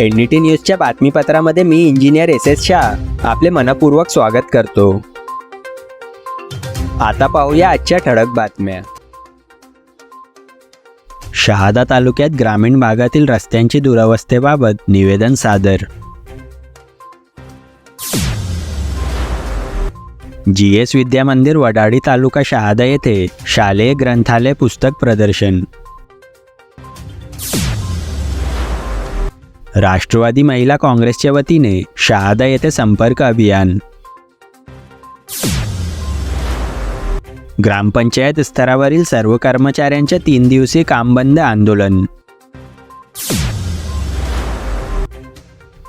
NDT न्यूजच्या बातमीपत्रामध्ये मी इंजिनियर एस एस शाह. आपले मनपूर्वक स्वागत करतो. आता पाहूया आजच्या ठळक बातम्या. शहादा तालुक्यात ग्रामीण भागातील रस्त्यांची दुरवस्थेबाबत निवेदन सादर जी एस विद्या मंदिर वडाडी तालुका शहादा येथे शालेय ग्रंथालय पुस्तक प्रदर्शन. राष्ट्रवादी महिला काँग्रेसच्या वतीने शहादा येथे संपर्क अभियान. ग्रामपंचायत स्तरावरील सर्व कर्मचाऱ्यांच्या तीन दिवसीय कामबंद आंदोलन.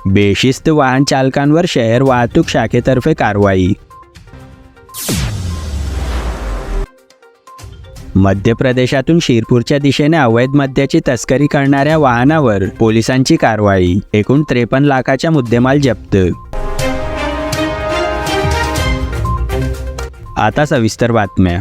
बेशिस्त वाहन चालकांवर शहर वाहतूक शाखेतर्फे कारवाई. मध्य प्रदेशातून शिरपूरच्या दिशेने अवैध मद्याची तस्करी करणाऱ्या वाहनावर पोलिसांची कारवाई. एकूण त्रेपन्न लाखाच्या मुद्देमाल जप्त. आता सविस्तर बातम्या.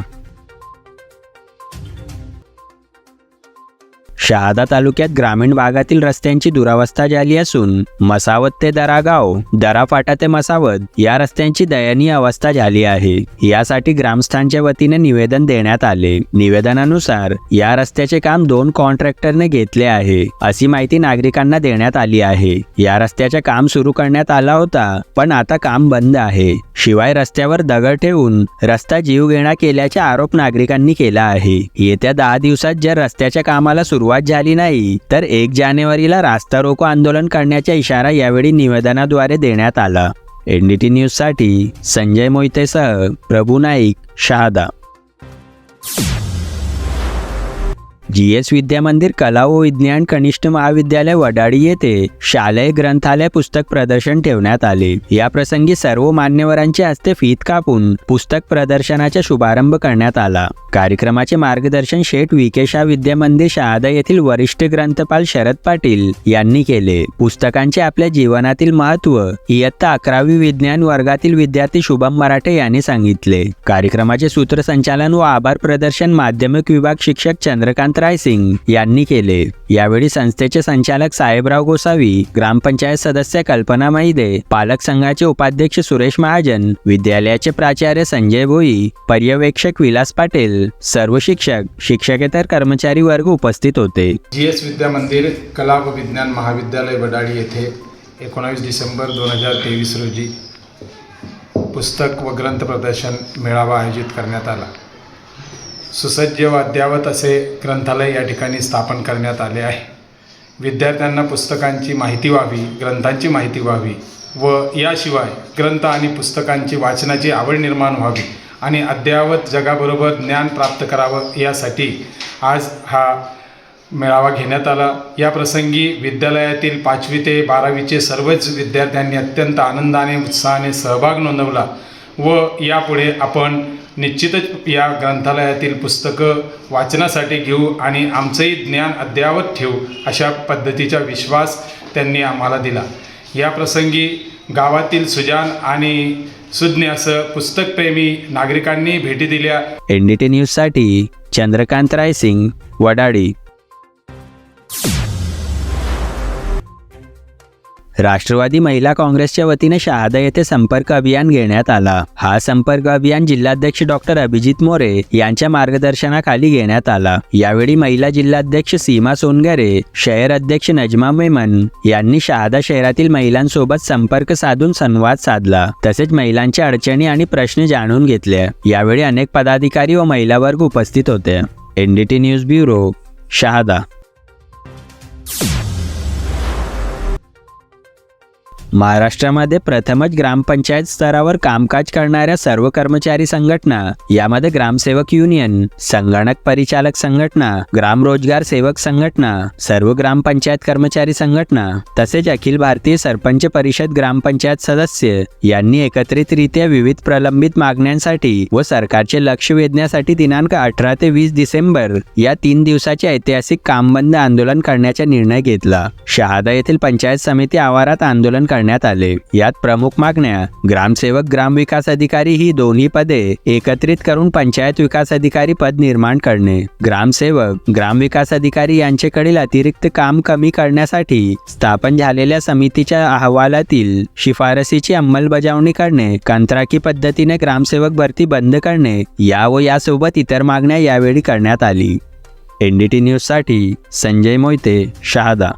शहादा तालुक्यात ग्रामीण भागातील रस्त्यांची दुरावस्था झाली असून मसावत ते दरागाव दराफाटा ते मसावत या रस्त्यांची दयनीय अवस्था झाली आहे. यासाठी ग्रामस्थांच्या वतीने निवेदन देण्यात आले. निवेदनानुसार या रस्त्याचे काम दोन कॉन्ट्रॅक्टरने घेतले आहे अशी माहिती नागरिकांना देण्यात आली आहे. या रस्त्याचे काम सुरू करण्यात आला होता पण आता काम बंद आहे. शिवाय रस्त्यावर दगड ठेवून रस्ता जीवघेणा केल्याचा आरोप नागरिकांनी केला आहे. येत्या दहा दिवसात जर रस्त्याच्या कामाला सुरुवात झाली नाही तर एक जानेवारीला रास्ता रोको आंदोलन करण्याचा इशारा यावेळी निवेदनाद्वारे देण्यात आला. एनडीटी न्यूजसाठी संजय मोहितेसह प्रभू नाईक शहादा. जी एस विद्या मंदिर कला व विज्ञान कनिष्ठ महाविद्यालय वडाळी येथे शालेय ग्रंथालय पुस्तक प्रदर्शन ठेवण्यात आले. या प्रसंगी सर्व मान्यवरांच्या हस्ते फीत कापून पुस्तक प्रदर्शनाचा शुभारंभ करण्यात आला. कार्यक्रमाचे मार्गदर्शन शेठ विकेशा विद्या मंदिर शहादा येथील वरिष्ठ ग्रंथपाल शरद पाटील यांनी केले. पुस्तकांचे आपल्या जीवनातील महत्त्व इयत्ता अकरावी विज्ञान वर्गातील विद्यार्थी शुभम मराठे यांनी सांगितले. कार्यक्रमाचे सूत्रसंचालन व आभार प्रदर्शन माध्यमिक विभाग शिक्षक चंद्रकांत रायसिंग यांनी केले. यावेळी संस्थेचे संचालक साहेबराव गोसावी ग्रामपंचायत सदस्य कल्पना मैदे पालक संघाचे उपाध्यक्ष सुरेश महाजन विद्यालयाचे प्राचार्य संजय भोई पर्यवेक्षक विलास पाटील सर्व शिक्षक शिक्षकेतर कर्मचारी वर्ग उपस्थित होते. जी एस विद्या मंदिर कला व विज्ञान महाविद्यालय वडाळी येथे एकोणावीस डिसेंबर दोन हजार तेवीस रोजी पुस्तक व ग्रंथ प्रदर्शन मेळावा आयोजित करण्यात आला. सुसज्ज व अद्ययावत असे ग्रंथालय या ठिकाणी स्थापन करण्यात आले आहे. विद्यार्थ्यांना पुस्तकांची माहिती व्हावी ग्रंथांची माहिती व्हावी व याशिवाय ग्रंथ आणि पुस्तकांची वाचनाची आवड निर्माण व्हावी आणि अद्ययावत जगाबरोबर ज्ञान प्राप्त करावं यासाठी आज हा मेळावा घेण्यात आला. या प्रसंगी विद्यालयातील पाचवी ते बारावीचे सर्वच विद्यार्थ्यांनी अत्यंत आनंदाने उत्साहाने सहभाग नोंदवला व यापुढे आपण निश्चितच या ग्रंथालयातील पुस्तकं वाचनासाठी घेऊ आणि आमचंही ज्ञान अद्ययावत ठेवू अशा पद्धतीचा विश्वास त्यांनी आम्हाला दिला. या प्रसंगी गावातील सुजान आणि सुज्ञ असं पुस्तकप्रेमी नागरिकांनी भेटी दिल्या. एनडीटी न्यूजसाठी चंद्रकांत रायसिंग वडाळी राष्ट्रवादी महिला काँग्रेसच्या वतीने शहादा येथे संपर्क अभियान घेण्यात आला. हा संपर्क अभियान जिल्हाध्यक्ष डॉक्टर अभिजित मोरे यांच्या मार्गदर्शनाखाली घेण्यात आला. यावेळी महिला जिल्हाध्यक्ष सीमा सोनगरे शहर अध्यक्ष नजमा मेमन यांनी शहादा शहरातील महिलांसोबत संपर्क साधून संवाद साधला. तसेच महिलांच्या अडचणी आणि प्रश्न जाणून घेतले. यावेळी अनेक पदाधिकारी व महिला वर्ग उपस्थित होते. NDT news bureau Shahada. महाराष्ट्रामध्ये प्रथमच ग्रामपंचायत स्तरावर कामकाज करणाऱ्या सर्व कर्मचारी संघटना यामध्ये ग्रामसेवक युनियन संगणक परिचालक संघटना ग्राम रोजगार सेवक संघटना सर्व ग्रामपंचायत कर्मचारी संघटना तसेच अखिल भारतीय सरपंच परिषद ग्रामपंचायत सदस्य यांनी एकत्रितरित्या विविध प्रलंबित मागण्यांसाठी व सरकारचे लक्ष वेधण्यासाठी दिनांक अठरा ते वीस डिसेंबर या तीन दिवसाचे ऐतिहासिक कामबंद आंदोलन करण्याचा निर्णय घेतला. शहादा येथील पंचायत समिती आवारात आंदोलन करण्यात करण्यात आले. यात प्रमुख मागण्या ग्रामसेवक ग्रामविकास अधिकारी ही दोन्ही पदे एकत्रित करून पंचायत विकास अधिकारी पद निर्माण करणे. ग्रामसेवक ग्रामविकास अधिकारी यांच्याकडील अतिरिक्त काम कमी करण्यासाठी स्थापन झालेल्या समितीच्या अहवालातील शिफारसीची अंमलबजावणी करणे कंत्राकी पद्धतीने ग्रामसेवक भरती बंद करणे या व यासोबत इतर मागण्या यावेळी करण्यात आली. एनडीटी न्यूजसाठी संजय मोहिते शहादा.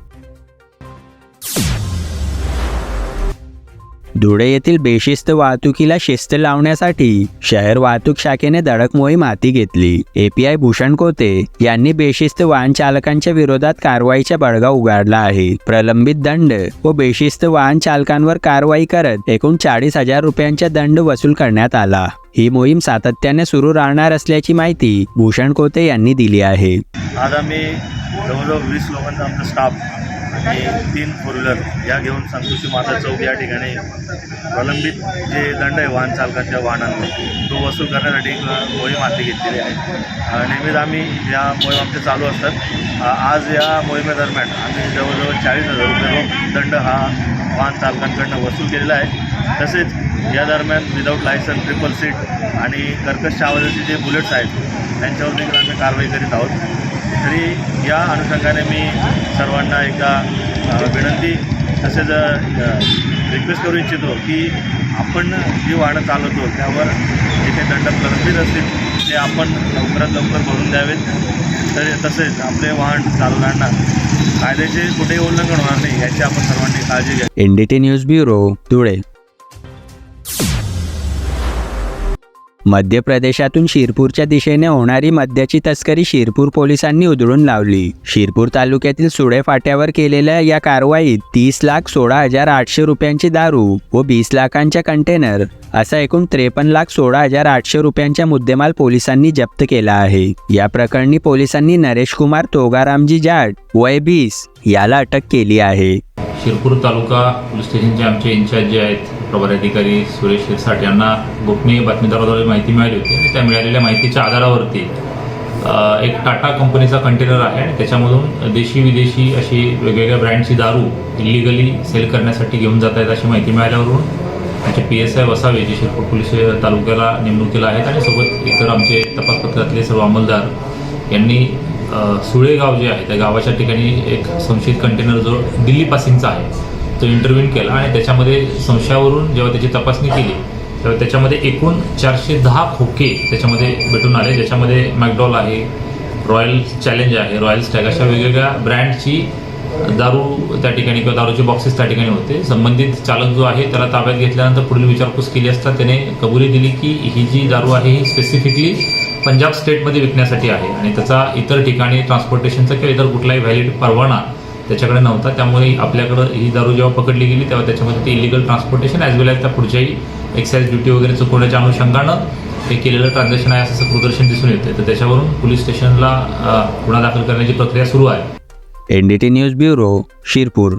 धुळे येथील बेशिस्त वाहतुकीला शिस्त लावण्यासाठी शहर वाहतूक शाखेने धडक मोहीम हाती घेतली. एपीआय भूषण कोते यांनी बेशिस्त वाहन चालकांच्या विरोधात कारवाईचा बडगा उगाडला आहे. प्रलंबित दंड व बेशिस्त वाहन चालकांवर कारवाई करत एकूण चाळीस हजार रुपयांचा दंड वसूल करण्यात आला. ही मोहीम सातत्याने सुरू राहणार असल्याची माहिती भूषण कोते यांनी दिली आहे. आज आम्ही जवळजवळ वीस लोकांचा आमचा स्टाफ आणि तीन फोर व्हीलर या घेऊन संतोषी माता चौक या ठिकाणी प्रलंबित जे दंड आहे वाहन चालकांच्या वाहनांवर तो वसूल करण्यासाठी मोहीम हाती घेतलेली आहे. नेहमीच आम्ही या मोहीम आमच्या चालू असतात. आज या मोहिमेदरम्यान आम्ही जवळजवळ चाळीस हजार रुपये रोख दंड हा वाहन चालकांकडनं वसूल केलेला आहे. तसेच या दरम्यान विदाऊट लायसन ट्रिपल सीट आणि कर्कश आवाजाचे जे बुलेट्स आहेत त्यांच्यावर देखील आम्ही कारवाई करीत आहोत. तरी या अनुषंगाने मी सर्वांना एकदा विनंती तसेच रिक्वेस्ट करू इच्छितो की आपण जी वाहनं चालवतो त्यावर जे दंड प्रलंबित असतील ते आपण लवकरात लवकर भरून द्यावेत. तर तसेच आपले वाहन चालवताना कायद्याचे कुठेही उल्लंघन होणार नाही याची आपण सर्वांनी काळजी घ्या एनडीटी न्यूज ब्युरो धुळे. मध्य प्रदेशातून शिरपूरच्या दिशेने होणारी मद्याची तस्करी शिरपूर पोलिसांनी उधळून लावली. शिरपूर तालुक्यातील सुडे फाट्यावर केलेल्या या कारवाईत तीस लाख सोळा हजार आठशे रुपयांची दारू व बीस लाखांच्या कंटेनर असा एकूण त्रेपन्न लाख सोळा हजार आठशे रुपयांचा मुद्देमाल पोलिसांनी जप्त केला आहे. या प्रकरणी पोलिसांनी नरेश कुमार तोगारामजी जाट वय बीस याला अटक केली आहे. शिरपूर तालुका पोलीस स्टेशनचे आमचे इन्चार्ज जे आहेत प्रभारी अधिकारी सुरेश शिरसाट यांना गोपनीय बातमीदाराद्वारे माहिती मिळाली होती आणि त्या मिळालेल्या माहितीच्या आधारावरती एक टाटा कंपनीचा कंटेनर आहे आणि त्याच्यामधून देशी विदेशी अशी वेगवेगळ्या ब्रँडची दारू इलिगली सेल करण्यासाठी घेऊन जात आहेत अशी माहिती मिळाल्यावरून आमचे पी एस आय वसावे जे शिरपूर पोलीस तालुक्याला नेमणुकीला आहेत आणि सोबत इतर आमचे तपास पथकातले सर्व अंमलदार यांनी सुळेगाव सुळे गाव जे आहे त्या गावाच्या ठिकाणी एक संशयित कंटेनर जो दिल्ली पासिंगचा आहे तो इंटरव्ह्यून केला आणि त्याच्यामध्ये संशयावरून जेव्हा त्याची तपासणी केली तेव्हा त्याच्यामध्ये एकूण चारशे दहा खोके त्याच्यामध्ये भेटून आले ज्याच्यामध्ये मॅकडॉल आहे रॉयल चॅलेंज आहे रॉयल स्टॅग अशा वेगवेगळ्या ब्रँडची दारू त्या ठिकाणी किंवा दारूचे बॉक्सेस त्या ठिकाणी होते. संबंधित चालक जो आहे त्याला ताब्यात घेतल्यानंतर पुढील विचारपूस केली असता त्याने कबुली दिली की ही जी दारू आहे ही स्पेसिफिकली पंजाब स्टेटमध्ये विकण्यासाठी आहे आणि त्याचा इतर ठिकाणी ट्रान्सपोर्टेशनचा किंवा इतर कुठलाही व्हॅलिड परवाना त्याच्याकडे नव्हता. त्यामुळे आपल्याकडं ही दारू जेव्हा पकडली गेली तेव्हा त्याच्यामध्ये ते illegal transportation as well as त्या पुढच्याही एक्साईज ड्युटी वगैरे चुकवण्याच्या अनुषंगानं हे केलेलं ट्रान्झॅक्शन आहे असं प्रदर्शन दिसून येतं तर त्याच्यावरून पोलीस स्टेशनला गुन्हा दाखल करण्याची प्रक्रिया सुरू आहे. NDT news bureau Shirpur.